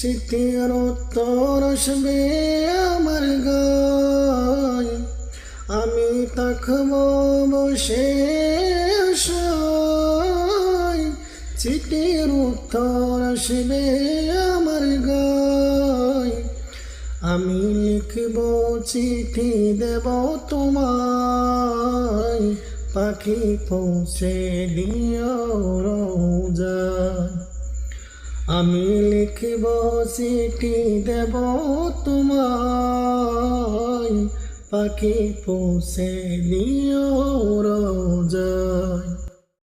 শীতের উত্তর আসবে আমার গায় আমি তাকব বসে আশায়, চিঠির উত্তর আসবে আমার গায় আমি লিখব চিঠি দেব তোমায়। পাখি পৌঁছে দিও আমি লিখিব চিঠি দেব তোমায়। পাখি পৌঁছে নিয় রোজা।